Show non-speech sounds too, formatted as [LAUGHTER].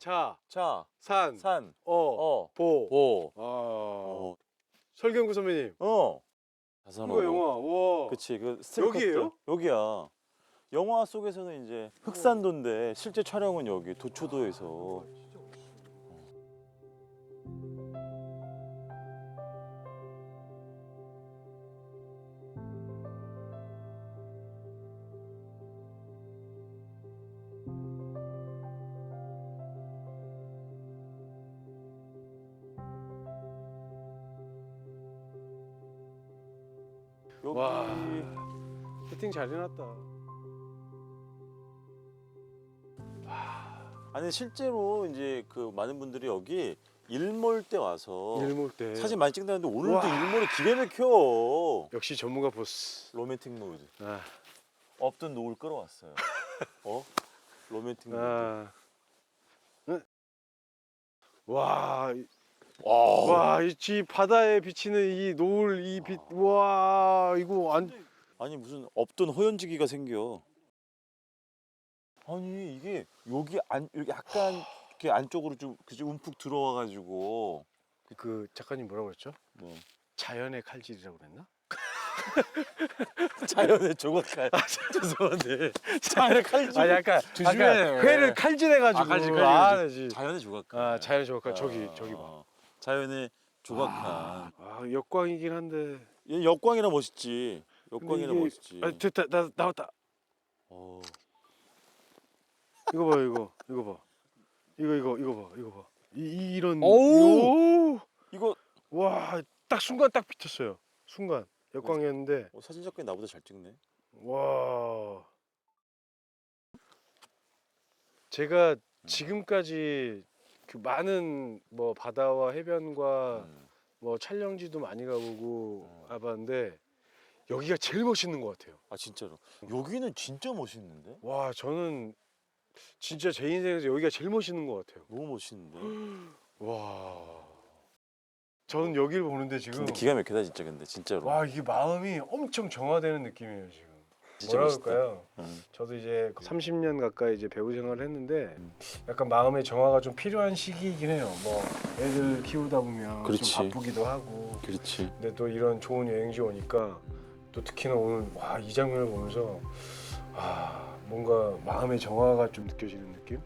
자, 자, 산, 산, 어, 어, 보. 보, 아, 어, 설경구 선배님. 어. 자선호. 이거 영화. 와. 그치, 그 스틸 여기예요? 컷들. 여기야. 영화 속에서는 이제 흑산도인데 실제 촬영은 여기 도초도에서. 여기 와. 세팅 잘 해놨다. 아니 실제로 이제 그 많은 분들이 여기 일몰 때 와서 일몰 때. 사진 많이 찍는다는데 오늘도 와. 일몰이 기가 막혀. 역시 전문가 보스. 로맨틱 모드. 아, 없던 노을 끌어왔어요. [LAUGHS] 어? 로맨틱 모드. 아. 응? 와, 이- 와. 와, 이 지 바다에 비치는 이 노을 이 빛, 와, 이거 안. 아니 무슨 없던 호연지기가 생겨. 아니 이게 여기 안 여기 약간 이렇게 안쪽으로 좀 그지 움푹 들어와가지고. 그 작가님 뭐라고 그랬죠? 뭐 자연의 칼질이라고 그랬나? [LAUGHS] 자연의 조각칼. 죄송한데. 자연의 칼질. 아, 약간 조심해. 회를 칼질해가지고. 아, 칼질, 칼질, 아, 칼질. 나 지- 자연의 조각칼. 아, 자연의 조각칼 저기 아, 저기 봐. 어. 자연의 조각칼. 아, 역광이긴 한데. 얘 역광이나 멋있지. 역광이나 이게- 멋있지. 아, 됐다, 나 나왔다. 어. 이거 봐, 이거, 이거 봐. 이거 이거 이거 봐, 이거 봐. 이, 이- 이런. 어우! 오! 이거 와, 딱 순간 딱 비쳤어요. 순간 역광이었는데. 어, 사진 작가님 나보다 잘 찍네. 와. 제가 지금까지 그 많은 뭐 바다와 해변과 음. 뭐 촬영지도 많이 가보고 어. 가봤는데 여기가 제일 멋있는 것 같아요. 아 진짜로. 여기는 진짜 멋있는데? 와, 저는 진짜 제 인생에서 여기가 제일 멋있는 것 같아요. 너무 멋있는데. [GASPS] 와. 저는 여기를 보는데 지금 근데 기가 막히다 진짜 근데 진짜로. 와 이게 마음이 엄청 정화되는 느낌이에요 지금. 진짜 뭐라 멋있다. 그럴까요? 음. 저도 이제 30년 가까이 이제 배우 생활을 했는데 음. 약간 마음의 정화가 좀 필요한 시기이긴 해요. 뭐 애들 키우다 보면 그렇지. 좀 바쁘기도 하고. 그렇지. 근데 또 이런 좋은 여행지 오니까 또 특히나 오늘 와 이 장면을 보면서 아 뭔가 마음의 정화가 좀 느껴지는 느낌?